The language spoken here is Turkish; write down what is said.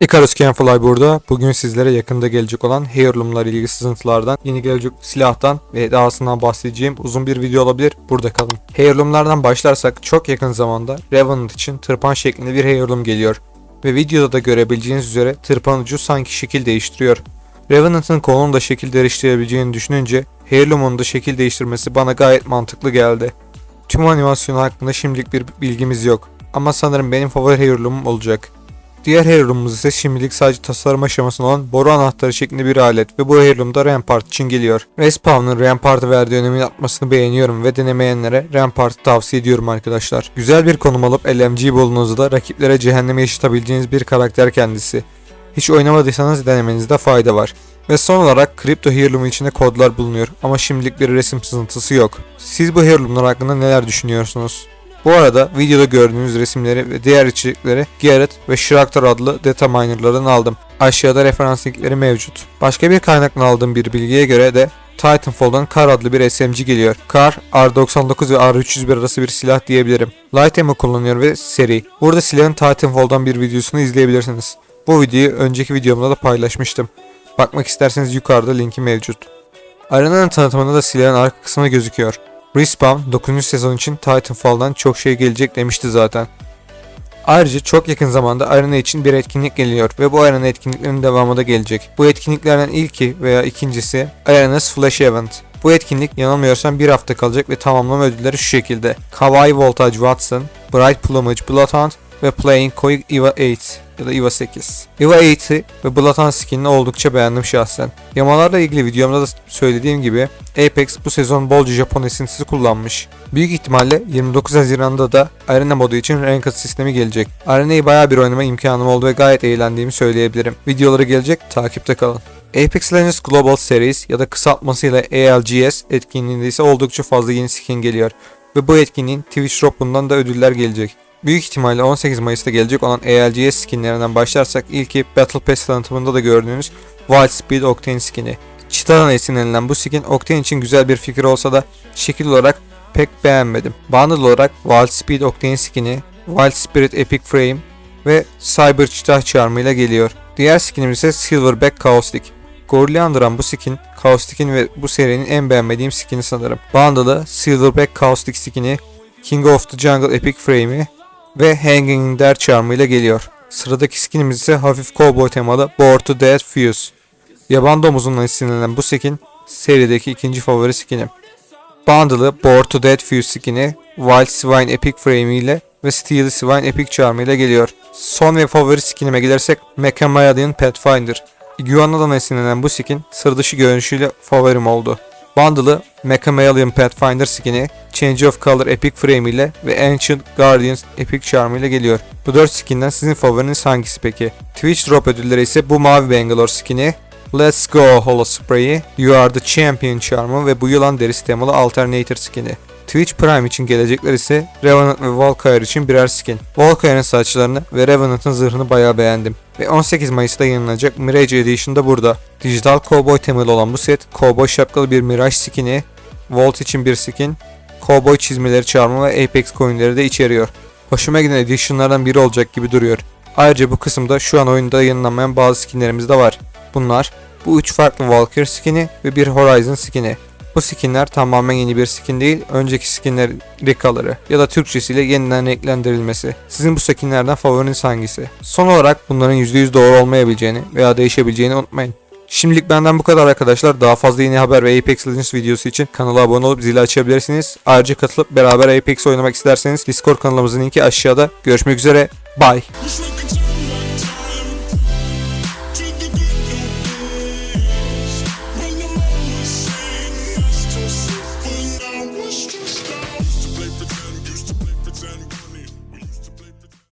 Icarus Canfly burada. Bugün sizlere yakında gelecek olan heirloomlar ilgili sızıntılardan, yeni gelecek silahtan ve dahasından bahsedeceğim uzun bir video olabilir. Burada kalın. Heirloomlardan başlarsak çok yakın zamanda Revenant için tırpan şeklinde bir heirloom geliyor. Ve videoda da görebileceğiniz üzere tırpan ucu sanki şekil değiştiriyor. Revenant'ın kolunu da şekil değiştirebileceğini düşününce Heirloom'un da şekil değiştirmesi bana gayet mantıklı geldi. Tüm animasyonu hakkında şimdilik bir bilgimiz yok. Ama sanırım benim favori Heirloom'um olacak. Diğer heirloom'umuz ise şimdilik sadece tasarım aşamasında olan boru anahtarı şeklinde bir alet ve bu heirloom da Rampart için geliyor. Respawn'ın Rampart'a verdiği önemin atmasını beğeniyorum ve denemeyenlere Rampart'ı tavsiye ediyorum arkadaşlar. Güzel bir konum alıp LMG bulunduğunuzda rakiplere cehenneme yaşatabileceğiniz bir karakter kendisi. Hiç oynamadıysanız denemenizde fayda var. Ve son olarak Crypto Heirloom içinde kodlar bulunuyor ama şimdilik bir resim sızıntısı yok. Siz bu heirloomlar hakkında neler düşünüyorsunuz? Bu arada videoda gördüğünüz resimleri ve diğer içerikleri Garrett ve Schrachter adlı data minerlardan aldım. Aşağıda referans linkleri mevcut. Başka bir kaynaktan aldığım bir bilgiye göre de Titanfall'dan Kar adlı bir SMG geliyor. Kar, R99 ve R301 arası bir silah diyebilirim. Light ammo kullanıyor ve seri. Burada silahın Titanfall'dan bir videosunu izleyebilirsiniz. Bu videoyu önceki videomda da paylaşmıştım. Bakmak isterseniz yukarıda linki mevcut. Arena'nın tanıtımında da silahın arka kısmı gözüküyor. Respawn 9. sezon için Titanfall'dan çok şey gelecek demişti zaten. Ayrıca çok yakın zamanda Arena için bir etkinlik geliyor ve bu Arena etkinliklerinin devamı da gelecek. Bu etkinliklerden ilki veya ikincisi Arena's Flash Event. Bu etkinlik yanılmıyorsam bir hafta kalacak ve tamamlama ödülleri şu şekilde. Kawaii Voltage Watson, Bright Plumage Bloodhound ve Playing Koi Eva 8 ya da Eva 8. Eva 8'i ve Bloodhound skinini oldukça beğendim şahsen. Yamalarla ilgili videomda da söylediğim gibi Apex bu sezon bolca Japon esintisi kullanmış. Büyük ihtimalle 29 Haziran'da da Arena modu için Ranked sistemi gelecek. Arena'yı bayağı bir oynama imkanım oldu ve gayet eğlendiğimi söyleyebilirim. Videoları gelecek, takipte kalın. Apex Legends Global Series ya da kısaltmasıyla ALGS etkinliğinde ise oldukça fazla yeni skin geliyor. Ve bu etkinliğin Twitch Drop'undan da ödüller gelecek. Büyük ihtimalle 18 Mayıs'ta gelecek olan ALGS skinlerinden başlarsak ilki Battle Pass tanıtımında da gördüğünüz Wild Speed Octane skini. Cheetah'dan esinlenilen bu skin Octane için güzel bir fikir olsa da şekil olarak pek beğenmedim. Bundle olarak Wild Speed Octane skini, Wild Spirit Epic Frame ve Cyber Cheetah çarmıyla geliyor. Diğer skinimiz ise Silverback Caustic. Gorill'i andıran bu skin, Caustic'in ve bu serinin en beğenmediğim skini sanırım. Bundle'ı Silverback Caustic skini, King of the Jungle Epic Frame'i ve Hanging Charm ile geliyor. Sıradaki skinimiz ise hafif cowboy temalı Bored to Death Fuse. Yaban domuzundan esinlenen bu skin serideki ikinci favori skinim. Bundle'ı Bored to Death Fuse skini, Wild Swine Epic Frame ile ve Steel Swine Epic Charm ile geliyor. Son ve favori skinime gelirsek Mechamalian Pathfinder. Iguana'dan esinlenen bu skin sır dışı görünüşüyle favorim oldu. Bundle'ı Mechamalian Pathfinder skin'i, Change of Color Epic Frame ile ve Ancient Guardians Epic Charm ile geliyor. Bu 4 skinden sizin favoriniz hangisi peki? Twitch Drop ödülleri ise bu mavi Bangalore skin'i, Let's Go Holo Spray'i, You Are The Champion Charm'ı ve bu yılan derisi temalı Alternator skin'i. Twitch Prime için gelecekler ise Revenant ve Valkyrie için birer skin. Valkyrie'nin saçlarını ve Revenant'ın zırhını bayağı beğendim. Ve 18 Mayıs'ta yayınlanacak Mirage Edition da burada. Dijital Cowboy temalı olan bu set, Cowboy şapkalı bir Mirage skin'i, Volt için bir skin, Cowboy çizmeleri çarmı ve Apex coinleri de içeriyor. Hoşuma giden editionlardan biri olacak gibi duruyor. Ayrıca bu kısımda şu an oyunda yayınlanmayan bazı skinlerimiz de var. Bunlar bu üç farklı Valkyrie skini ve bir Horizon skini. Bu skinler tamamen yeni bir skin değil, önceki skinler rekaları ya da Türkçesiyle yeniden renklendirilmesi. Sizin bu skinlerden favoriniz hangisi? Son olarak bunların %100 doğru olmayabileceğini veya değişebileceğini unutmayın. Şimdilik benden bu kadar arkadaşlar. Daha fazla yeni haber ve Apex Legends videosu için kanala abone olup zili açabilirsiniz. Ayrıca katılıp beraber Apex oynamak isterseniz Discord kanalımızın linki aşağıda. Görüşmek üzere. Bye.